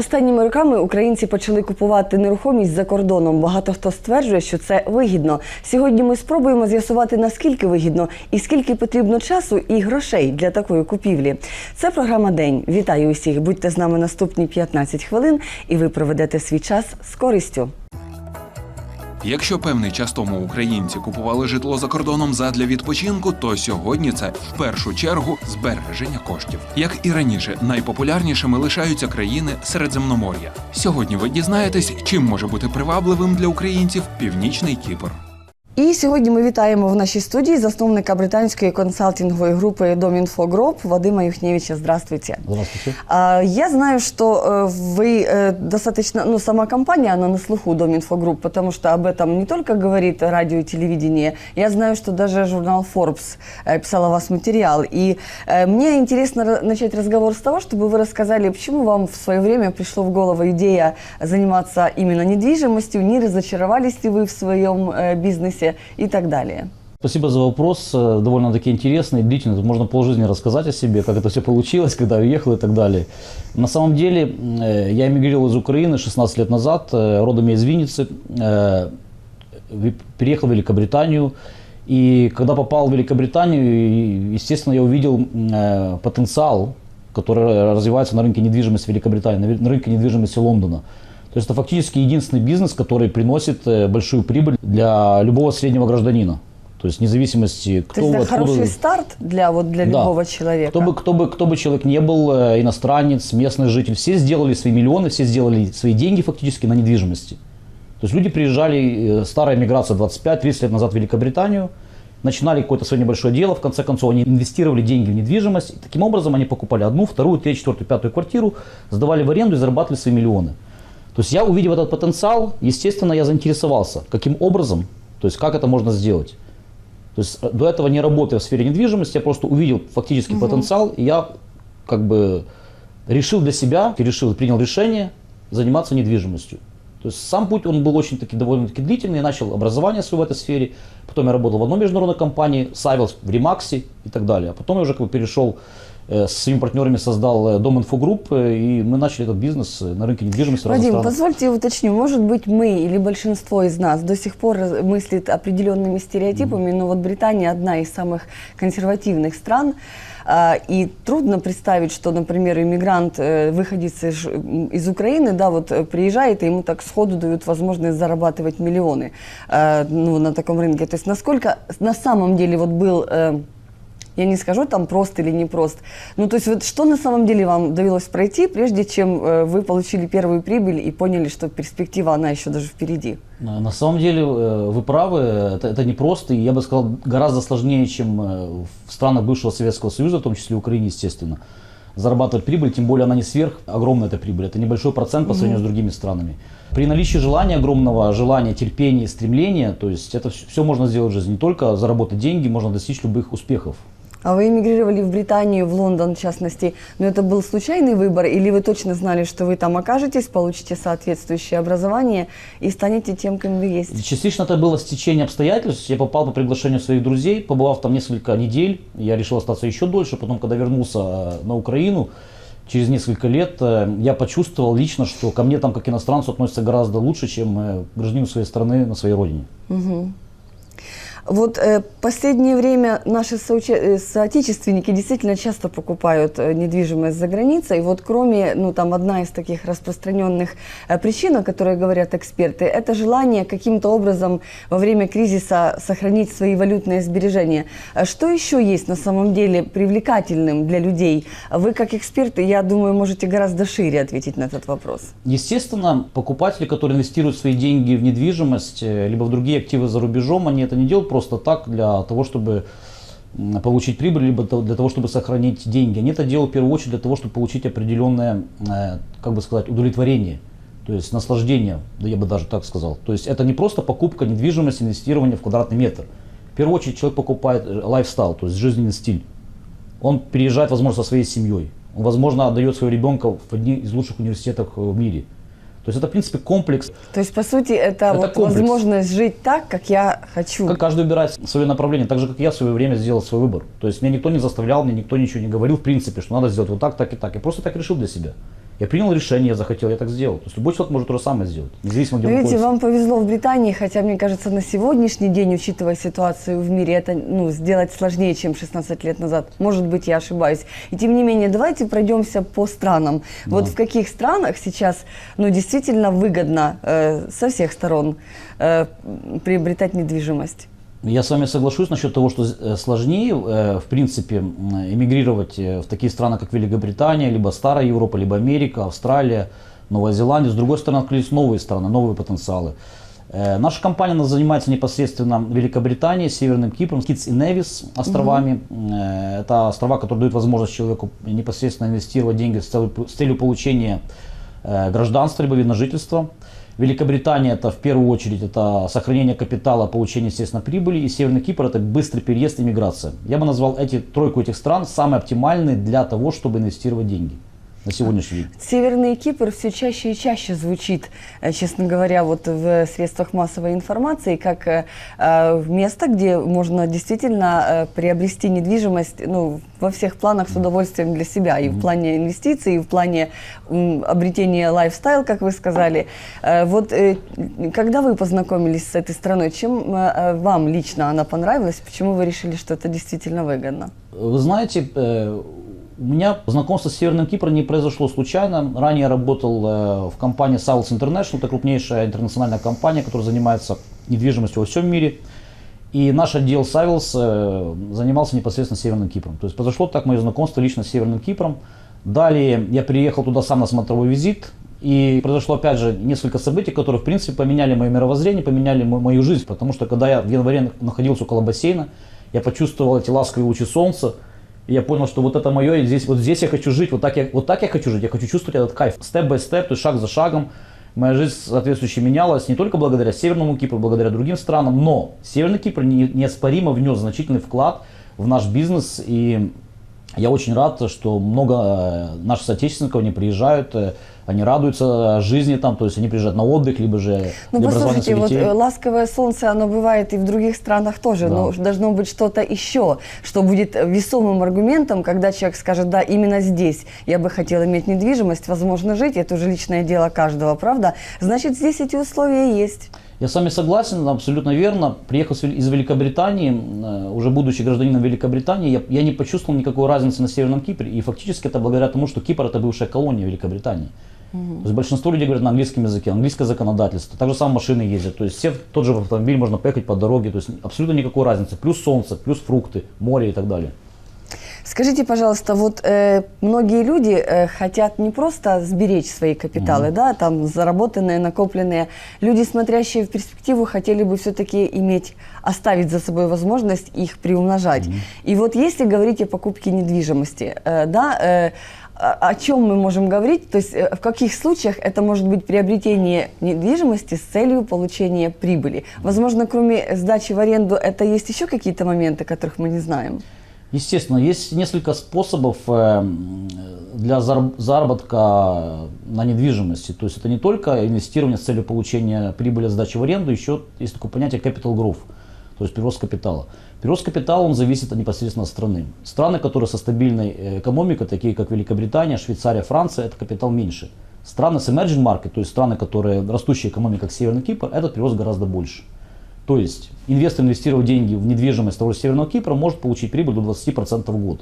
Останніми роками українці почали купувати нерухомість за кордоном. Багато хто стверджує, що це вигідно. Сьогодні ми спробуємо з'ясувати наскільки вигідно і скільки потрібно часу і грошей для такої купівлі. Це програма День. Вітаю усіх. Будьте з нами наступні 15 хвилин, і ви проведете свій час з користю. Якщо певний час тому українці купували житло за кордоном задля відпочинку, то сьогодні це в першу чергу збереження коштів. Як і раніше, найпопулярнішими лишаються країни Середземномор'я. Сьогодні ви дізнаєтесь, чим може бути привабливим для українців північний Кіпр. І сьогодні ми вітаємо в нашій студії засновника британської консалтингової групи Dominfo Group Вадима Юхневича. Здравствуйте. Здравствуйте. А, Я знаю, что э, вы э, достаточно, ну, сама компания, она на слуху Dominfo Group, потому что об этом не только говорит радио и телевидение. Я знаю, что даже журнал Forbes э, писал о вас материал. И э, мне интересно ра- начать разговор с того, чтобы вы рассказали, почему вам в свое время пришло в голову идея заниматься именно недвижимостью, не разочаровались ли вы в своем э, и так далее. Спасибо за вопрос. Э, Довольно-таки интересный, длительный. Тут можно полжизни рассказать о себе, как это все получилось, когда уехал и так далее. На самом деле, э, я эмигрировал из Украины 16 лет назад, э, родом я из Винницы. ви- Переехал в Великобританию. И когда попал в Великобританию, естественно, я увидел потенциал, который развивается на рынке недвижимости Великобритании, на ве- на рынке недвижимости Лондона. То есть это фактически единственный бизнес, который приносит э, большую прибыль для любого среднего гражданина. То есть вне зависимости, То кто есть это откуда- хороший старт для, вот, для Да. любого человека. кто бы, кто, бы, кто бы человек не был, э, иностранец, местный житель, все сделали свои миллионы, все сделали свои деньги фактически на недвижимости. То есть люди приезжали, э, старая миграция 25-30 лет назад в Великобританию, начинали какое-то свое небольшое дело, в конце концов они инвестировали деньги в недвижимость, и таким образом они покупали одну, вторую, третью, четвертую, пятую квартиру, сдавали в аренду и зарабатывали свои миллионы. То есть я, увидев этот потенциал, естественно, я заинтересовался, каким образом, то есть как это можно сделать. То есть э, до этого не работая в сфере недвижимости, я просто увидел фактический потенциал, и я как бы решил для себя, решил, принял решение заниматься недвижимостью. То есть сам путь, он был очень-таки довольно-таки длительный, я начал образование свое в этой сфере, потом я работал в одной международной компании, Савилс в Ремаксе и так далее. А потом я уже как бы перешел с своими партнерами создал э, Дом Инфо Групп, э, и мы начали этот бизнес э, на рынке недвижимости Вадим, позвольте уточню, может быть, мы или большинство из нас до сих пор мыслит определенными стереотипами, но вот Британия одна из самых консервативных стран, а, и трудно представить, что, например, иммигрант, э, выходец из, из Украины, да, вот э, приезжает, и ему так сходу дают возможность зарабатывать миллионы э, ну, на таком рынке. То есть насколько на самом деле вот был... я не скажу там прост или не прост. Ну, то есть вот что на самом деле вам довелось пройти, прежде чем э, вы получили первую прибыль и поняли, что перспектива, она еще даже впереди? На самом деле э, вы правы, это, это непросто, и я бы сказал, гораздо сложнее, чем э, в странах бывшего Советского Союза, в том числе Украине, естественно, зарабатывать прибыль, тем более она не сверх огромная эта прибыль, это небольшой процент по сравнению с другими странами. При наличии желания огромного, желания, терпения, стремления, то есть это все, можно сделать в жизни, не только заработать деньги, можно достичь любых успехов. А вы эмигрировали в Британию, в Лондон в частности, но это был случайный выбор, или вы точно знали, что вы там окажетесь, получите соответствующее образование и станете тем, кем вы есть? Частично это было стечение обстоятельств. Я попал по приглашению своих друзей, побывав там несколько недель. Я решил остаться еще дольше. Потом, когда вернулся э, на Украину, через несколько лет, э, я почувствовал лично, что ко мне там, как иностранцу, относятся гораздо лучше, чем э, гражданину своей страны на своей родине. Вот э, последнее время наши соуче- э, соотечественники действительно часто покупают э, недвижимость за границей. И вот кроме, ну там одна из таких распространенных э, причин, о которой говорят эксперты, это желание каким-то образом во время кризиса сохранить свои валютные сбережения. А Что еще есть на самом деле привлекательным для людей? Вы как эксперты, я думаю, можете гораздо шире ответить на этот вопрос. Естественно, покупатели, которые инвестируют свои деньги в недвижимость, э, либо в другие активы за рубежом, они это не делают просто так для того, чтобы получить прибыль, либо для того, чтобы сохранить деньги. Они это делают в первую очередь для того, чтобы получить определенное, э, как бы сказать, удовлетворение. То есть наслаждение, да я бы даже так сказал. То есть это не просто покупка недвижимости, инвестирование в квадратный метр. В первую очередь человек покупает э, лайфстайл, то есть жизненный стиль. Он переезжает, возможно, со своей семьей. Он, возможно, отдает своего ребенка в одни из лучших университетов э, в мире. То есть это, в принципе, комплекс. То есть, по сути, это, Это вот комплекс. возможность жить так, как я хочу. Как каждый выбирает свое направление, так же, как я в свое время сделал свой выбор. То есть меня никто не заставлял, мне никто ничего не говорил, в принципе, что надо сделать вот так, так и так. Я просто так решил для себя. Я принял решение, я захотел, я так сделал. То есть любой человек может то же самое сделать, независимо, где Но он видите, находится. вам повезло в Британии, хотя, мне кажется, на сегодняшний день, учитывая ситуацию в мире, это ну, сделать сложнее, чем 16 лет назад. Может быть, я ошибаюсь. И тем не менее, давайте пройдемся по странам. Вот в каких странах сейчас ну, действительно выгодно э, со всех сторон э, приобретать недвижимость? Я с вами соглашусь насчет того, что э, сложнее, э, в принципе, эмигрировать э, в такие страны, как Великобритания, либо Старая Европа, либо Америка, Австралия, Новая Зеландия. С другой стороны, открылись новые страны, новые потенциалы. Наша компания занимается непосредственно Великобританией, Северным Кипром, Китс и Невис островами. Э, Это острова, которые дают возможность человеку непосредственно инвестировать деньги с целью, с целью получения гражданства либо вид на жительство. Великобритания это в первую очередь это сохранение капитала, получение, естественно, прибыли. И Северный Кипр это быстрый переезд и миграция. Я бы назвал эти тройку этих стран самые оптимальные для того, чтобы инвестировать деньги на сегодняшний день. Северный Кипр все чаще и чаще звучит, э, честно говоря, вот в средствах массовой информации, как э, э, место, где можно действительно приобрести недвижимость ну, во всех планах с удовольствием для себя, и в плане инвестиций, и в плане обретения лайфстайл, как вы сказали. Вот когда вы познакомились с этой страной, чем вам лично она понравилась, почему вы решили, что это действительно выгодно? Вы знаете, у меня знакомство с Северным Кипром не произошло случайно. Ранее я работал э, в компании Savills International, это крупнейшая интернациональная компания, которая занимается недвижимостью во всем мире. И наш отдел Savills э, занимался непосредственно Северным Кипром. То есть произошло так мое знакомство лично с Северным Кипром. Далее я приехал туда сам на смотровой визит. И произошло опять же несколько событий, которые в принципе поменяли мое мировоззрение, поменяли мо- мою жизнь. Потому что когда я в январе находился около бассейна, я почувствовал эти ласковые лучи солнца. И я понял, что вот это мое, и здесь, вот здесь я хочу жить, вот так я, вот так я хочу жить, я хочу чувствовать этот кайф. Степ-бай-степ, то есть шаг за шагом. Моя жизнь соответствующе менялась не только благодаря Северному Кипру, благодаря другим странам, но Северный Кипр не- неоспоримо внес значительный вклад в наш бизнес. И я очень рад, что много э, наших соотечественников, они приезжают, э, они радуются жизни там, то есть они приезжают на отдых, либо же Ну, для послушайте, вот детей. э, ласковое солнце, оно бывает и в других странах тоже, Да. но должно быть что-то еще, что будет весомым аргументом, когда человек скажет, да, именно здесь я бы хотел иметь недвижимость, возможно, жить, это уже личное дело каждого, правда? Значит, здесь эти условия есть. Я с вами согласен, абсолютно верно. Вел- из Великобритании, э, уже будучи гражданином Великобритании, я, я не почувствовал никакой разницы на Северном Кипре. И фактически это благодаря тому, что Кипр это бывшая колония Великобритании. То есть большинство людей говорят на английском языке, английское законодательство. Так же самое машины ездят. То есть все в тот же автомобиль можно поехать по дороге. То есть абсолютно никакой разницы. Плюс солнце, плюс фрукты, море и так далее. Скажите, пожалуйста, вот э, многие люди э, хотят не просто сберечь свои капиталы, да, там заработанные, накопленные. Люди, смотрящие в перспективу, хотели бы все-таки иметь, оставить за собой возможность их приумножать. И вот если говорить о покупке недвижимости, э, да, э, о чем мы можем говорить, то есть э, в каких случаях это может быть приобретение недвижимости с целью получения прибыли. Возможно, кроме сдачи в аренду, это есть еще какие-то моменты, которых мы не знаем. Естественно, есть несколько способов э, для зараб- заработка на недвижимости. То есть это не только инвестирование с целью получения прибыли сдачи в аренду, еще есть такое понятие capital growth, то есть прирост капитала. Прирост капитала он зависит непосредственно от страны. Страны, которые со стабильной э, экономикой, такие как Великобритания, Швейцария, Франция, это капитал меньше. Страны с emerging market, то есть страны, которые растущая экономика, как Северный Кипр, этот прирост гораздо больше. То есть инвестор, инвестировав деньги в недвижимость того же Северного Кипра, может получить прибыль до 20% в год.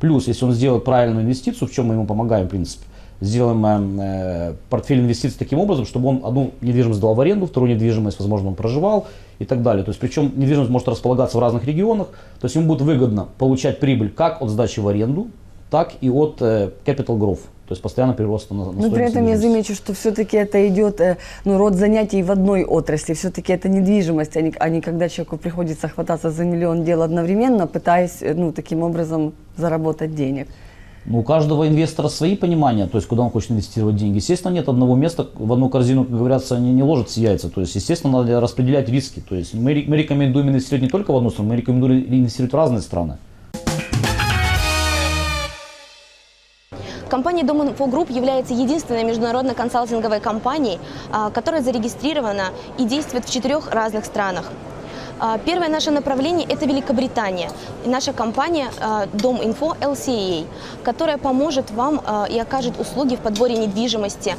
Плюс, если он сделает правильную инвестицию, в чем мы ему помогаем, в принципе, сделаем э, портфель инвестиций таким образом, чтобы он одну недвижимость сдал в аренду, вторую недвижимость, возможно, он проживал и так далее. То есть, причем недвижимость может располагаться в разных регионах, то есть ему будет выгодно получать прибыль как от сдачи в аренду, так и от э, capital growth, то есть постоянно прироста на, на Но при стоимость этом я замечу, что все-таки это идет э, ну, род занятий в одной отрасли. Все-таки это недвижимость, а не, а не когда человеку приходится хвататься за миллион дел одновременно, пытаясь э, ну, таким образом заработать денег. Ну, у каждого инвестора свои понимания, то есть куда он хочет инвестировать деньги. Естественно, нет одного места, в одну корзину, как говорится, не, не ложатся яйца. То есть, естественно, надо распределять риски. То есть мы, мы рекомендуем инвестировать не только в одну страну, мы рекомендуем инвестировать в разные страны. Компания Dominfo Group является единственной международной консалтинговой компанией, а, которая зарегистрирована и действует в четырех разных странах. А, Первое наше направление – это Великобритания. Наша компания а, Дом Инфо LCA, которая поможет вам а, и окажет услуги в подборе недвижимости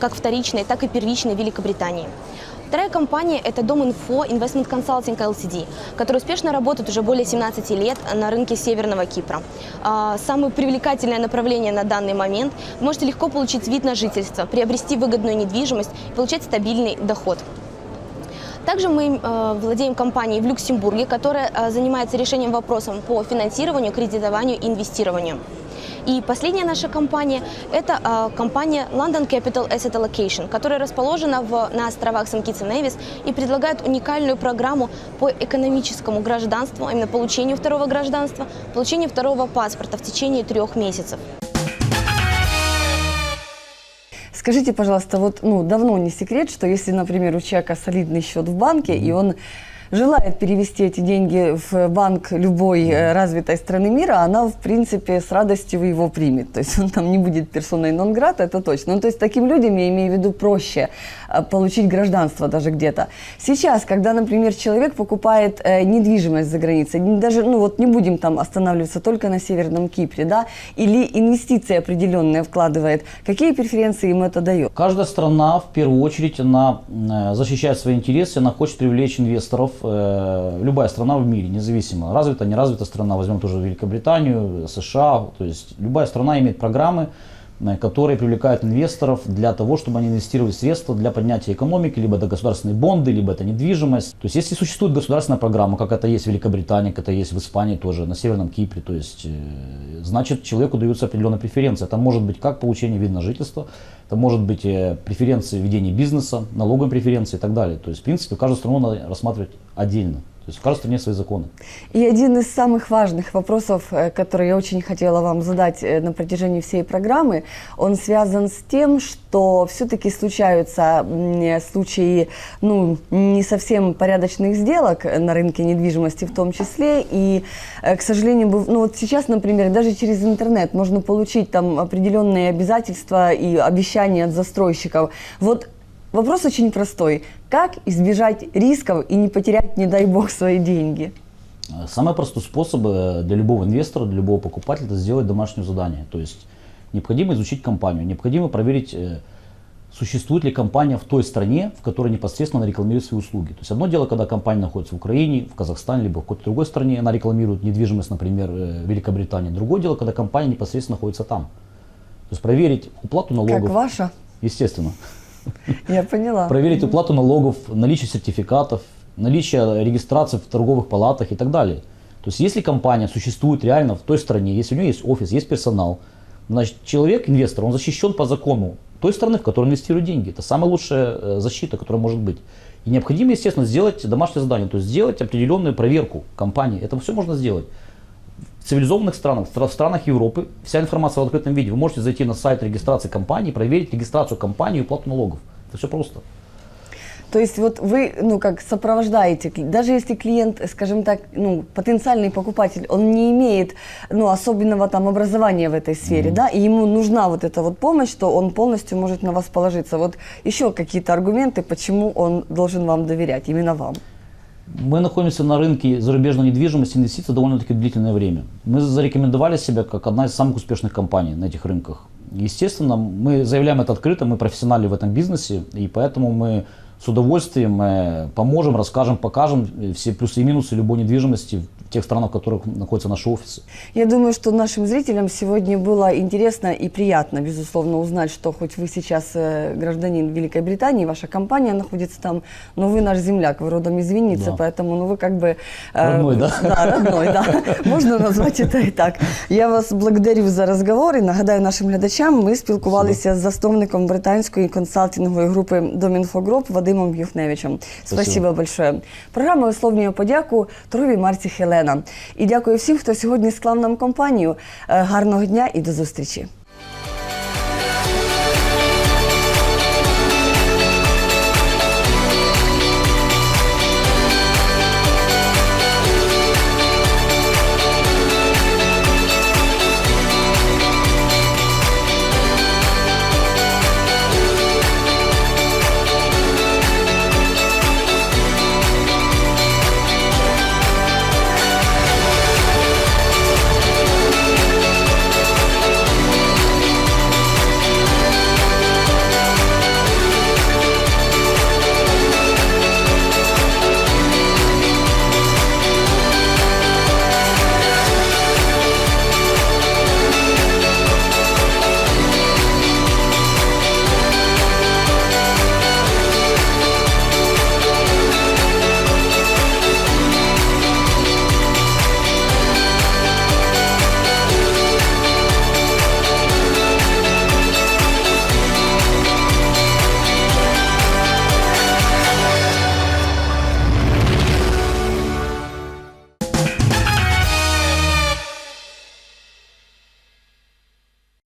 как вторичной, так и первичной Великобритании. Вторая компания – это Дом Инфо Investment Consulting LTD, который успешно работает уже более 17 лет на рынке Северного Кипра. Самое привлекательное направление на данный момент – можете легко получить вид на жительство, приобрести выгодную недвижимость и получать стабильный доход. Также мы э, владеем компанией в Люксембурге, которая э, занимается решением вопросов по финансированию, кредитованию и инвестированию. И последняя наша компания – это э, компания London Capital Asset Allocation, которая расположена в, на островах Сан-Китс и Невис и предлагает уникальную программу по экономическому гражданству, а именно получению второго гражданства, получению второго паспорта в течение трех месяцев. Скажите, пожалуйста, вот ну, давно не секрет, что если, например, у человека солидный счет в банке, и он желает перевести эти деньги в банк любой э, развитой страны мира, она, в принципе, с радостью его примет. То есть он там не будет персоной нон-грата, это точно. Ну, то есть таким людям, я имею в виду, проще э, получить гражданство даже где-то. Сейчас, когда, например, человек покупает э, недвижимость за границей, даже, ну вот не будем там останавливаться только на Северном Кипре, да, или инвестиции определенные вкладывает, какие преференции ему это дает? Каждая страна, в первую очередь, она защищает свои интересы, она хочет привлечь инвесторов. Э, Любая страна в мире, независимо, развита, не развита страна, возьмем тоже Великобританию, США, то есть любая страна имеет программы, которые привлекают инвесторов для того, чтобы они инвестировали средства для поднятия экономики, либо это государственные бонды, либо это недвижимость. То есть если существует государственная программа, как это есть в Великобритании, как это есть в Испании тоже, на Северном Кипре, то есть э, значит человеку даются определенные преференции. Это может быть как получение вида на жительство, это может быть э, преференции ведения бизнеса, налоговые преференции и так далее. То есть, в принципе, каждую страну надо рассматривать отдельно. То есть в каждой стране свои законы. И один из самых важных вопросов, э, который я очень хотела вам задать э, на протяжении всей программы, он связан с тем, что все-таки случаются э, случаи ну, не совсем порядочных сделок на рынке недвижимости в том числе. И, к сожалению, ну, вот сейчас, например, даже через интернет можно получить там определенные обязательства и обещания от застройщиков. Вот Вопрос очень простой. Как избежать рисков и не потерять, не дай бог, свои деньги? Самый простой способ э, для любого инвестора, для любого покупателя, это сделать домашнее задание. То есть необходимо изучить компанию, необходимо проверить, э, существует ли компания в той стране, в которой непосредственно она рекламирует свои услуги. То есть одно дело, когда компания находится в Украине, в Казахстане, либо в какой-то другой стране, она рекламирует недвижимость, например, э, в Великобритании. Другое дело, когда компания непосредственно находится там. То есть проверить уплату налогов. Как ваша? Естественно. Я поняла. Проверить уплату налогов, наличие сертификатов, наличие регистрации в торговых палатах и так далее. То есть если компания существует реально в той стране, если у нее есть офис, есть персонал, значит человек, инвестор, он защищен по закону той страны, в которой инвестирует деньги. Это самая лучшая э, защита, которая может быть. И необходимо, естественно, сделать домашнее задание, то есть сделать определенную проверку компании. Это все можно сделать. В цивилизованных странах, в стра- в странах Европы, вся информация в открытом виде. Вы можете зайти на сайт регистрации компании, проверить регистрацию компании и уплату налогов. Это все просто. То есть вот вы, ну, как сопровождаете, даже если клиент, скажем так, ну, потенциальный покупатель, он не имеет, ну, особенного там образования в этой сфере, да, и ему нужна вот эта вот помощь, то он полностью может на вас положиться. Вот еще какие-то аргументы, почему он должен вам доверять, именно вам. Мы находимся на рынке зарубежной недвижимости, инвестиций довольно-таки длительное время. Мы зарекомендовали себя как одна из самых успешных компаний на этих рынках. Естественно, мы заявляем это открыто, мы профессионалы в этом бизнесе, и поэтому мы с удовольствием э, поможем, расскажем, покажем э, все плюсы и минусы любой недвижимости в тех странах, в которых находятся наши офисы. Я думаю, что нашим зрителям сегодня было интересно и приятно, безусловно, узнать, что хоть вы сейчас э, гражданин Великой Британии, ваша компания находится там, но вы наш земляк, вы родом из Винницы, Да. поэтому ну, вы как бы... э, Родной, да? Да, родной, да. Можно назвати это і так. Я вас благодарю за розговор і нагадаю нашим глядачам, ми спілкувалися з засновником британської консалтингової групи Домінфогруп Вадимом Юхневичем. Спасибо большое. Програма висловлює подяку торговій марці Хелена. І дякую всім, хто сьогодні склав нам компанію. Е, Гарного дня і до зустрічі.